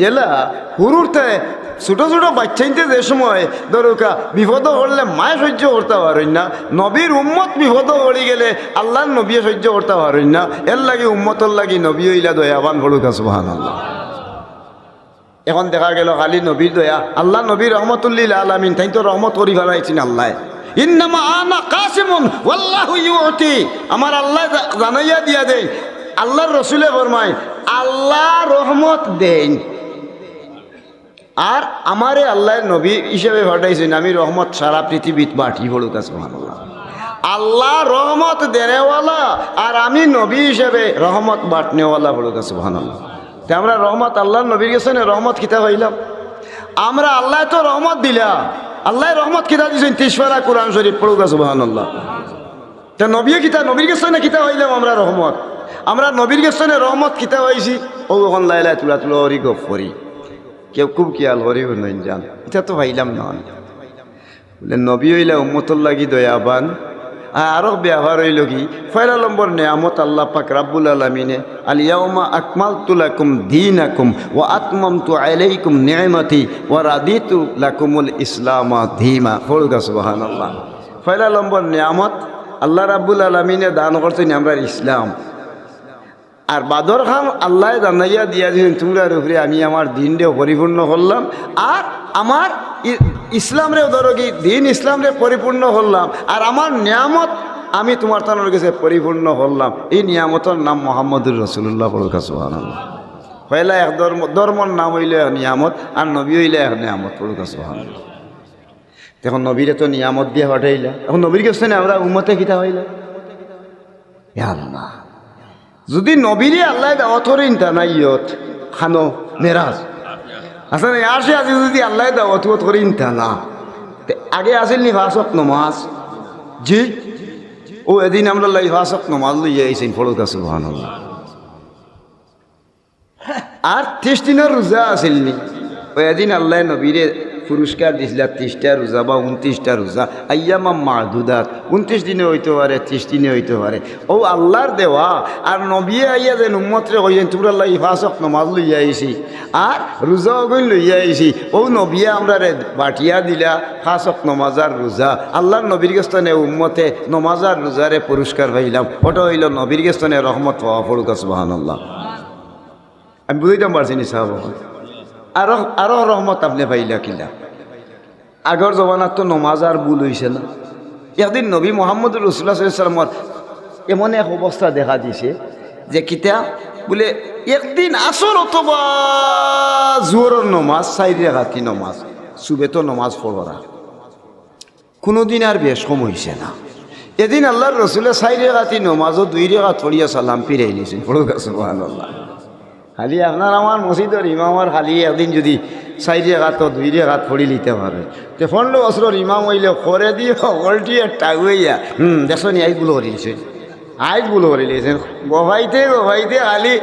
জেলা হুরুরতে ছোট ছোট বাচ্চাইতে যে সময় ধরুকা বিপদ হলে মায়ে সহ্য করতে পারেন না। নবীর উম্মত বিপদ হয়ে গেলে আল্লাহর নবী সহ্য করতে পারেন না। এর লাগি উম্মতর লাগি নবী হইলা দয়াবান হলুকা সুহান আল্লাহ এখন দেখা গেল খালি নবীর দয়া। আল্লাহ নবীর রহমতুল্লিল আলামিন তাই তো রহমত করি ফেলাইছেন আল্লাহ। ইন্নামা আনা কাসিমুন আমার আল্লাহ জানাইয়া দিয়া দেন আল্লাহর রসুলে ফরমায়, আল্লাহ রহমত দেন। আর আমারে আল্লাহ নবী হিসেবে পাঠাইছেন, আমি রহমত সারা পৃথিবীত বাটি পড়ুক সুবহানাল্লাহ। আল্লাহ রহমত দেনেওয়ালা আর আমি নবী হিসেবে রহমত বাটনেওয়ালা পড়ুক সুবহানাল্লাহ। তে আমরা রহমত আল্লাহ নবীর গেছে না, রহমত খিতা হইলাম? আমরা আল্লাহ তো রহমত দিলা আল্লাহ রহমত খিতা দিয়েছেন তিসফারা কোরআন শরীফ পড়ুক সুবহানাল্লাহ। তা নবী কিতা, নবীর গেছে না কিতা হইলাম আমরা রহমত? আমরা নবীর গেছে না রহমত কিতা হয়েছি ও ওখান লাইলা তুলা তুলা হরি গপ করি কেউ খুব খেয়াল হরি নই জান। এটা তো ভাইলাম না বলে, নবী হইলে উম্মতর লাগি দয়াবান। আরও ব্যবহার হইল কি? ফয়লা নম্বর নেয়ামত আল্লাহ পাক রাব্বুল আলমিনে আলিয়াউমা আকমাল তুলাকুম দিন আকুম ও আত্মম তু আলাইকুম নিয়ামতি ও রাধি রাদিতু লাকুমুল ইসলামা ধীমা ফলগা সুবাহান আল্লাহ ফয়লা নম্বর নিয়ামত আল্লাহ রাব্বুল আলমিনে দান করছেন আমরা ইসলাম। আর বাদর খান আল্লাহ দিয়া দিয়েছেন তোমরার উপরে আমি আমার দিনটাও পরিপূর্ণ করলাম আর আমার ইসলামরেও ধরো কি, দিন ইসলামরে পরিপূর্ণ করলাম আর আমার নিয়ামত আমি তোমার তানোর কাছে পরিপূর্ণ করলাম। এই নিয়ামতের নাম মোহাম্মদুর রসুল্লাহ পড়ুকা সুহান পয়লা এক ধর্ম, ধর্মর নাম হইলে এক নিয়ামত আর নবী হইলে এক নিয়ামত পড়ুকা সুহান এখন নবীরে তো নিয়ামত দিয়ে পাঠাইলা। এখন নবীর কাছে আমরা উমতে কিতা হইলা? আল্লাহ। যদি নবীরে আল্লাহ দাওয়াত করেন তা নাই ইয়ত খানো মেরাজ আসলে আসে আজি যদি আল্লাহ দাওয়াত করেন তা না আগে আসেল নি ফাঁসক নমাজ। জি? ও, এদিন আমরা লাই ফাঁসক নমাজ লইয়া আইসেন ফলক আছে সুবহানাল্লাহ। আর ত্রিশ দিনের রোজা আসেল নি। ও, এদিন আল্লাহ নবীরে পুরস্কার দিছিল, ত্রিশটা রোজা বা উনত্রিশটা রোজা। আইয়ামা মাহদুদাত উনত্রিশ দিনে হইতে পারে, ত্রিশ দিনে হইতে পারে। ও আল্লাহর দেওয়া, আর নবিয়ে আইয়া যেন উম্মতরে কইছেন তোমরা আল্লাহ ইফাসক নমাজ লইয়া আইছি আর রোজা অগইন লইয়া আইছি ও নবিয়ে আমরা রে বাটিয়া দিলা, ফাসক নমাজার রোজা। আল্লাহর নবীর গেস্তনে উম্মতে নমাজার রোজারে পুরস্কার পাইলাম। ওটা হইল নবীর গেস্তনে রহমত পড়ুক সুবাহান আল্লাহ আমি বুঝাইতাম পারছি নি সাহাব আরও আরও রহমত আপনি পাইলা কিলা আগর জমানার তো নমাজ আর ভুল হয়েছে না। একদিন নবী মোহাম্মদ রসুল্লাহ সাল্লামর এমন এক অবস্থা দেখা দিছে যে কিতা বলে, একদিন আসর অথবা জোরের নমাজ চাইরে রাখি নমাজ সুবে তো নমাজ পড়া কোনোদিন আর বেশ কম হয়েছে না। এদিন আল্লাহর রসুলের চাইরে রাতি নমাজও দুই রেখা থরিয়া সালাম ফিরাই নিয়েছেন সুবহানাল্লাহ। খালি আপনার আমার মসজিদের ইমামর খালি একদিন যদি চাই রেখাত দুই রেখাত পড়ি নিতে পারে তে পনেরো বছরের ইমাম হইলে করে দিয়ে অল্টিয়ে টাগুইয়া হুম দেখো নি আইগুলো করে দিয়েছে আইগুলো করে দিয়েছেন গোভাইতে গোভাইতে খালি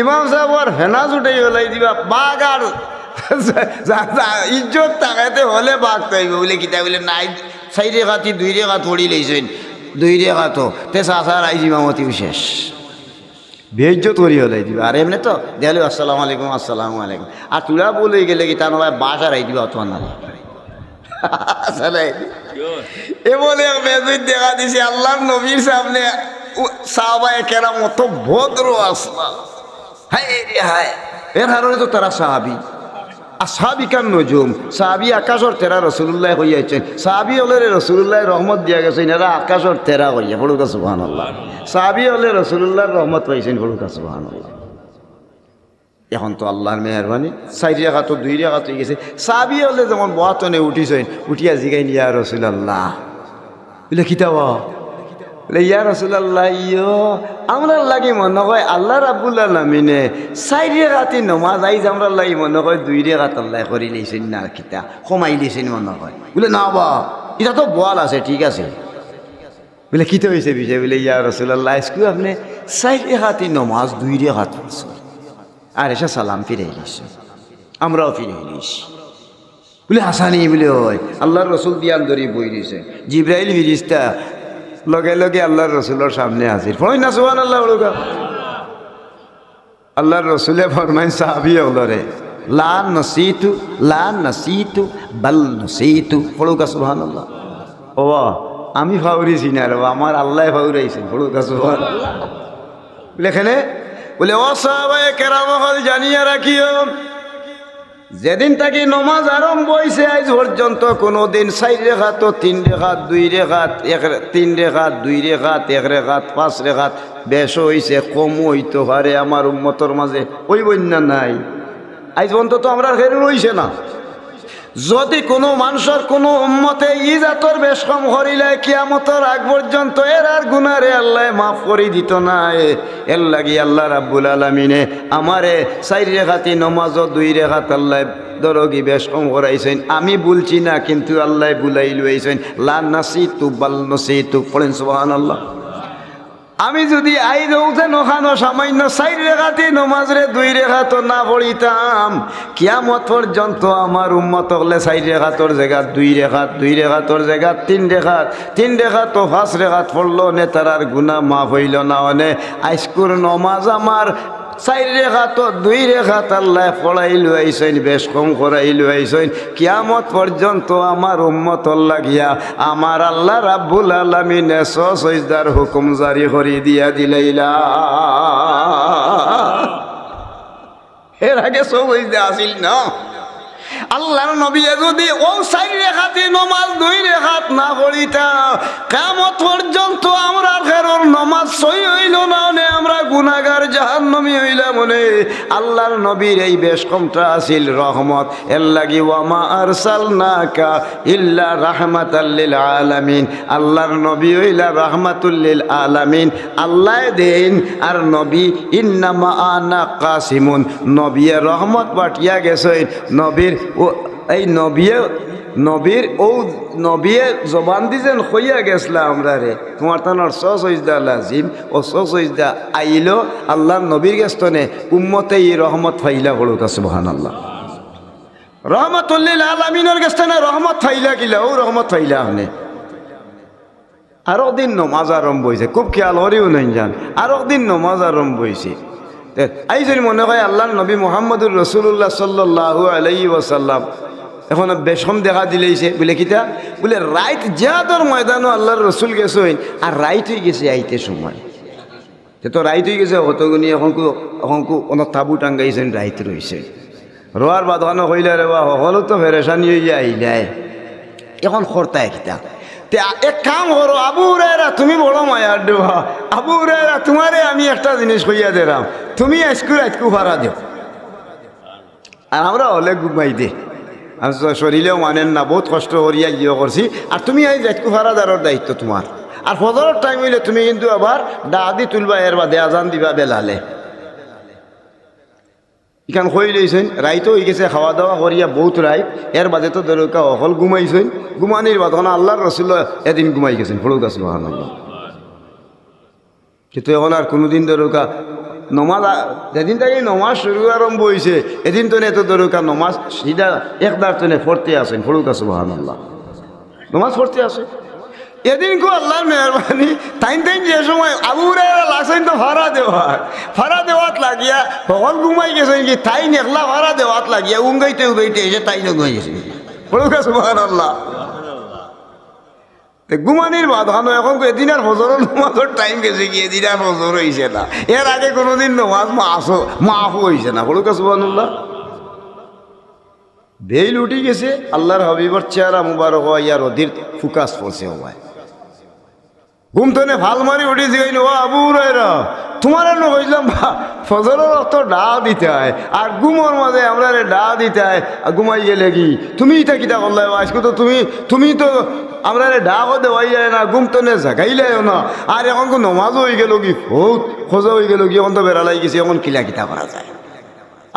ইমাম সাহেবর ফেনাজ উঠে বেলাই দিবা, বাঘ আর ইজ্জত তাকাইতে হলে বাঘ তাইবে বলে কিতা বলে নাই চাই রেখাতি দুই রেখাত পড়ি লইছেন দুই রেখাত তে চাষার আইজ ইমামতিও শেষ। বেজ্জত করি হলাই দিবা। আর এমনি তো দেয়ালি আসসালামু আলাইকুম আসসালামু আলাইকুম। আর তুলা বলে গেলে কি তার নয় বাস আর দিবা অত না? এ বলে মেজুর দেখা দিছে, আল্লাহ নবীর সামনে সাহাবায় কেরাম অত ভদ্র আসলা হায় রে হায়। এর হারে তো তারা সাহাবি। আসাবি কান নজুম? সাহাবি আকাশর তেরা রসুল্লাহ হইয়াছেন সাহাবি হলে রসুল্লাহ রহমত দিয়া গেছেন এরা আকাশর তেরা হইয়া ফড়ুকা সুবাহান আল্লাহ সাহাবি হলে রসুল্লাহর রহমত পাইছেন ফড়ুকা সুবাহান আল্লাহ এখন তো আল্লাহর মেহরবানি চারি রেখা তো দুই রেখা তো গেছে। সাহাবি হলে যেমন বহাতনে উঠিছেন উঠিয়া জিগাই নিয়া রসুল আল্লাহ বলে কিতাবা। ইয়া রসুল্লাহ ইয়ো, আমরা লাগি মনে হয় আল্লাহ রাবুল আলমিনে চারি রাতি নমাজ আইজ আমরা লাগি মনে হয় দুই রেখাত আল্লাহ করি লেছেন না কিতা কমাই লেছেন মনে হয় বলে, না বা এটা তো বল আছে, ঠিক আছে। বলে কিতে হয়েছে বিষয় বলে, ইয়া রসুল্লাহ আজকে আপনি চারি রেখাতি নমাজ দুই রেখাত পড়ছে আর এসে সালাম ফিরে এলিস আমরাও ফিরে এলিস বলে হাসানি বলে, হয়। আল্লাহর রসুল দিয়ান ধরি বই দিছে। জিব্রাইল ফিরিস্তা লগে লগে আল্লাহর রসুলের সামনে হাজির। ফোন না সুহান আল্লাহ ওলগা আল্লাহর রসুলে ফরমাইন সাহাবি হলরে লা নসিতু লা নসিতু, বাল নসিতু। পড়ুকা সুবহান আল্লাহ ও, আমি ফাউরিছি না রে আমার আল্লাহ ফাউরাইছেন। পড়ুকা সুবহান লেখেনে, বলে, ও সাহাবায়ে কেরাম জানিয়া রাখিও। যেদিন থাকি নমাজ আরম্ভ হয়েছে আজ পর্যন্ত কোনো দিন চাই রেখাত, তিন রেখাত, দুই রেখাত, এক তিন রেখাত, দুই রেখাত, এক রেখাত, পাঁচ রেখাত, বেশ হয়েছে কম হইতে পারে আমার উন্মতর মাঝে। ওই বন্যা নাই? আজ পর্যন্ত তো আমরা হেরে রইছে না। যদি কোনো মানুষের কোনো উম্মতে ই জাতর বেশ কম করিলে কিয়ামতর আগ পর্যন্ত এর আর গুনারে আল্লাহ মাফ করে দিত না। এর লাগি আল্লাহ রাব্বুল আলমিনে আমারে চাই রেখাতি নমাজ দুই রেখাত আল্লাহ দরগি বেশ কম করাইছেন। আমি বলছি না, কিন্তু আল্লাহ বুলাই লুয়াইছেন লা নাসি তু বাল নসি তু পড়েন সুবাহান আল্লাহ আমি যদি আই দৌতে নখানো সামান্য চাই রেখাতে নমাজরে দুই রেখা তো না পড়িতাম, কিয়ামত পর্যন্ত আমার উম্মত হলে চাই রেখাতর জায়গা, দুই রেখাত, দুই রেখাতর জায়গা, তিন রেখাত, তিন রেখা তো পাঁচ রেখাত পড়ল নে তারার গুণা মাফ হইল না অনে। আইসকুর নমাজ আমার চাই রেখা তো দুই রেখা আল্লাহ পড়াই লুয়াইছেন বেশ কম করাই লুয়াইছেন কিয়ামত পর্যন্ত আমার উম্মত লাগিয়া আমার আল্লাহ রাব্বুল আলমিনে সজদার হুকুম জারি করি দিয়া দিলাইলা এর আগে সজদা আসিল না? আল্লাহর নবী যদি ও চাই রেখাতে নমাজ দুই রেখাত না পড়িতা কামত পর্যন্ত আমরা ফেরর নমাজ সই হইল না আমরা গুনাগার জাহান নমি হইলাম মনে আল্লাহর নবীর এই বেশ কমটা আছিল রহমত। এর লাগি ওয়ামা আরসাল নাকা ইল্লা রাহমাতাল্লিল আলামিন। আল্লাহর নবী হইলা রাহমাতুল্লিল আলামিন। আল্লাহ দেন আর নবী ইন্নামা আনা কাসিমুন। নবিয়ে রহমত পাঠিয়া গেছেন, নবীর ও, এই নবিয়ে, নবীর ও নবিয়ে জবান দিছেন, হইয়া গেছলা আমরা রে। তোমার তানোর সজদা লাজিম, ও সজদা আইলো আল্লাহর নবীর গেস্তনে উম্মতে ই রহমত ফাইলা বড়ুকা সুবহান আল্লাহ রহমতুল্লিল আলমিনের গেস্তনে রহমত ফাইলা কিলা ও রহমত ফাইলা হনে আরও দিন নমাজ আরম্ভ হয়েছে খুব খেয়াল হরিও নাই জান, আরও দিন নমাজ আরম্ভ হয়েছে এই যদি মনে হয় আল্লাহ নবী মোহাম্মদুর রসুল্লাহ সাল্লাহ আলাই ওয়াসাল্লাম, এখন বেশম দেখা দিলেইছে বলে কিতা বলে রাইট জিয়াদর ময়দানও আল্লাহর রসুল গেছেন, আর রাইট হয়ে গেছে আইতে সময়। সে তো রাইত হয়ে গেছে হতগুনি এখনকু এখনকু অনেক তাবু টাঙ্গাইছেন, রাইত রয়েছে। রোয়ার বাঁধানো হইলে রে বা সকলো তো ফেরেশানি হইয়া আইলাই এখন খরতায় কিতা এক কাম করো, আবু রেরা তুমি বড় মায়ার দেওয়া আবু রেরা তোমারে আমি একটা জিনিস কইয়া দিলাম। তুমি আজকু আজকু ভাড়া দিও। আর আমরা হলে ঘুমাই দে। শরীরেও মানেন না, বহুত কষ্ট করিয়া ইয়ে করছি। আর তুমি এই আজকু ভাড়া দেওয়ার দায়িত্ব তোমার। আর ফজরের টাইম হইলে তুমি কিন্তু আবার ডা দি তুলবা, এর বাদে আজান দিবা বেলালে। ইখান খই লইছেন রাইতো হয়ে গেছে খাওয়া দাওয়া করিয়া বহুত রাইত এর বাদে তো দরকা অকল ঘুমাইছেন ঘুমানির বাদ আল্লাহর রসুল এদিন ঘুমাই গেছেন ফলুক আসল কিন্তু এখন আর কোনোদিন দরকা নমাজ যেদিন থেকে নমাজ শুরু আরম্ভ হয়েছে এদিন তো এত দরকা নমাজ সিধা একদার তো পড়তে আসেন ফলুক আসল আল্লাহ নমাজ পড়তে আসে এদিন কো আল্লাহর মেহরবানি তাইন তাইন যে সময় আবুরে লাগছেন তো ভাড়া দেওয়ার। ভাড়া দেওয়াত লাগিয়া ভগল ঘুমাই গেছেন কি, তাই একলা ভাড়া দেওয়াত লাগিয়া উঙ্গাইতে উঙ্গাইতে এসে তাই ঘুমাই গেছে। পড়ুকা সুবাহ আল্লাহ ঘুমানির বাধানো এখন কো এদিন আর ফজর নমাজের টাইম গেছে কি এদিন আর ফজর হয়েছে না। এর আগে কোনোদিন নমাজ মাসও, মাফও হয়েছে না। পড়ুকা সুবাহ আল্লাহ বেইল উঠি গেছে, আল্লাহর হবিবর চেহারা মুবারক হয় ইয়ার অধীর ফুকাস পড়ছে হওয়ায়। ঘুম তো ভালো মারি উঠিছি গই ও আবু রায়রা তোমার কইলাম ফজরের অত ডা দিতে হয় আর ঘুমোর মাঝে আমরা রে ডা দিতে হয় আর ঘুমাই গেলে কি? তুমি এটা কিটা করলে আজকে তো তুমি তুমি তো আমরা রে ডা কো দেওয়াই যায় না ঘুম তো নে জাগাইলেও না। আর এখন কো নমাজ হয়ে গেল কি? বহুত খোঁজা হয়ে গেল কি? এখন তো বেড়ালাই গেছি, এখন কিলা কিতা করা যায়।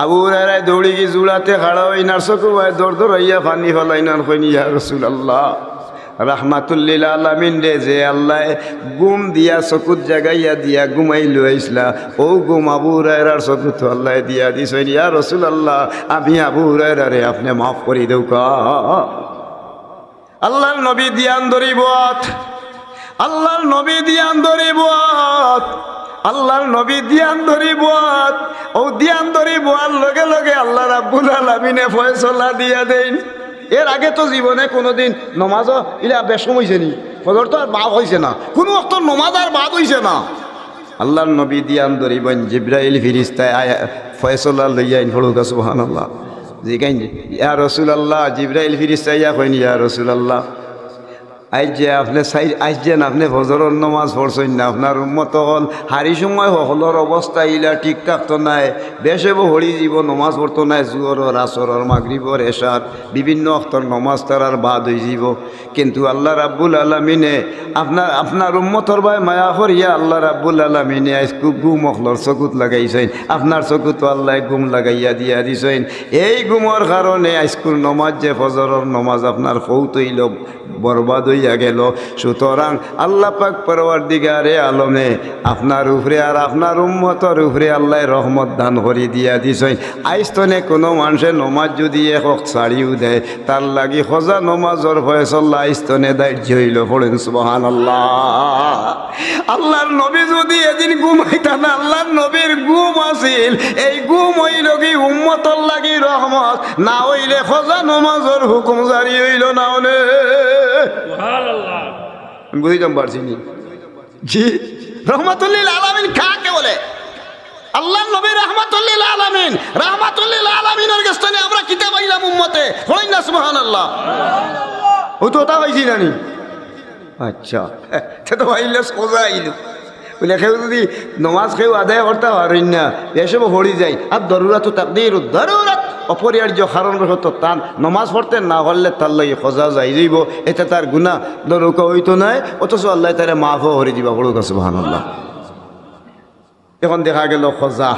আবু রায় দৌড়ি গি জুড়াতে খাড়া হই নার্সকু ভাই দৌড় দৌড় হইয়া ফানি ফেলাই নান কইনি ইয়া রসুল আল্লাহ রাহমাতুল্লিল আলামিন রে, যে আল্লাহ গুম দিয়া চকুত জাগাইয়া দিয়া ঘুমাই লইসলা ও গুম আবু রায়রার চকুত আল্লাহ দিয়া দিছেন, ইয়া রসুল আল্লাহ আমি আবু রায়রারে আপনি মাফ করি দেউ আল্লাহর নবী দিয়ান ধরিবত আল্লাহর নবী দিয়ান ধরিবত আল্লাহর নবী দিয়ান ধরি বোয়াত ও দিয়ান ধরি বোয়ার লগে লগে আল্লাহ রাব্বুল আলামিনে ফয়সলা দিয়া দেন। এর আগে তো জীবনে কোনোদিন নমাজও, ইলা বেশম হয়েছে নি। ফজর তো আর বাদ হয়েছে না। কোনো অক্ত নমাজ আর বাদ হয়েছে না। আল্লাহর নবী দিয়ান ধরিবেন, জিব্রাইল ফিরিস্তায় আয়া ফয়সল্লা লইয়াইন হলুকা সুবহানাল্লাহ। জিগাইন, ইয়া রাসূলুল্লাহ, জিব্রাইল ফিরিস্তায় ইয়া কইন, ইয়া রাসূলুল্লাহ। যে আপনি চাই আজ আপনি ফজরের নমাজ পড়ছেন না, আপনার উন্মত হল, হারি সময় হলর অবস্থা ইলা ঠিক থাকতো নাই, বেশে হরি জীব নমাজ পড়তো নাই জুয়রর আসরর মাগরিবর এশার, বিভিন্ন অক্তর নমাজ তারার বাদ হয়ে যাব কিন্তু আল্লাহ রাব্বুল আলমিনে আপনার আপনার উম্মতর ভাই মায়া হরিয়া আল্লাহ রাব্বুল আলমিনে আজ খুব গুম অখলর চকুত লাগাইছেন, আপনার চকুত আল্লাহ গুম লাগাইয়া দিয়া দিছেন। এই গুমর কারণে আজকুল নমাজ যে ফজরের নমাজ আপনার কৌতইল বরবাদ হইয়া গেল। সুতরাং আল্লাহ পাক দিগারে আলমে আপনার উপরে আর আপনার উম্মতর উপরে আল্লাহ রহমত দান করে দিয়া দিছেন। আইস্তনে কোনো মানুষের নমাজ যদি একক ছাড়িও দেয়, তার লাগি সজা নমাজর ফয়সল্লা আইস্তনে দায়িত্ব হইল। পড়েন সুবহান আল্লাহ আল্লাহর নবী যদি এদিন ঘুমাইতা না, আল্লাহর নবীর ঘুম আছিল। এই ঘুম হইল কি উম্মতর লাগি রহমত, না হইলে সজা নমাজর হুকুম জারি হইল না হলে। আমি বুঝিতাম পারছি নি। জি রহমতুল্লিল আলামিন কাকে বলে? আল্লাহ নবী রহমাতুল্লিল আলামিন রহমাতুল্লিল আলামিনের গেস্তনে আমরা কিতাব আইলাম উম্মতে। হই না সুবহানাল্লাহ। ও তো ওটা হইছি নানি আচ্ছা। তো হইলে সোজা আইল। বলে কেউ যদি নমাজ কেউ আদায় করতে পারেন না এসব হরি যায়। আর দরুরাত তাকদির দরুরাত অপরিহার্য কারণ হতো তার নমাজ পড়তে না হলে তার লাগে খোঁজা যাই যাইব। এটা তার গুণা দরুকা হইতো নাই, অথচ আল্লাহ তারে মাফও হরি দিবা পড়ুক আছে আল্লাহ এখন দেখা গেল সজা।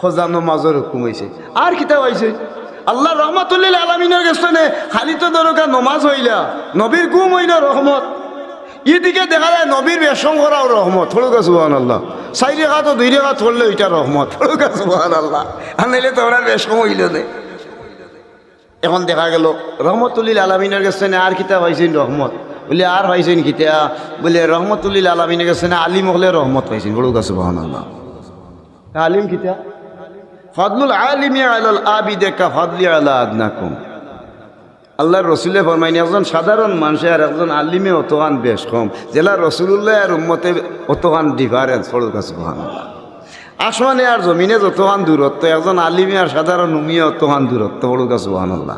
সজা নমাজের হুকুম হয়েছে আর কিতাব হয়েছে আল্লাহ রহমতুল্লিল আলমিনের গেছনে খালি তো দরকার নমাজ হইলা। নবীর গুম হইল রহমত। ইদিকে দেখা যায় নবীর বেসম করাও রহমত। থড়ুক সুবাহান আল্লাহ চাই রেখা তো দুই রেখা থরলে ওইটা রহমত আল্লাহ আনাইলে তো ওরা বেসম হইল নে? এখন দেখা গেল রহমতুল্লিল আলমিনের গেছনে আর কিতাব হয়েছেন রহমত বলে আর হয়েছেন কিতা? বলে রহমতুল্লিল আলমিনের গেছনে আলিম হলে রহমত হয়েছেন বড়ুক সুবাহান আল্লাহ আলিম কিতা? ফদলুল আলিমি আলাল আবিদে কা ফদলি আলা আদনাকুম। আল্লাহর রসুলে ফরমাইনি, একজন সাধারণ মানুষে আর একজন আলিমে অতহান বেশ কম। জেলা রসুল্লাহ আর উম্মতে অতহান ডিফারেন্স পড়ুক আছে আসমানে আর জমিনে যতহান দূরত্ব, একজন আলিমে আর সাধারণ উমিয়ে অতহান দূরত্ব আছে সুবহানাল্লাহ।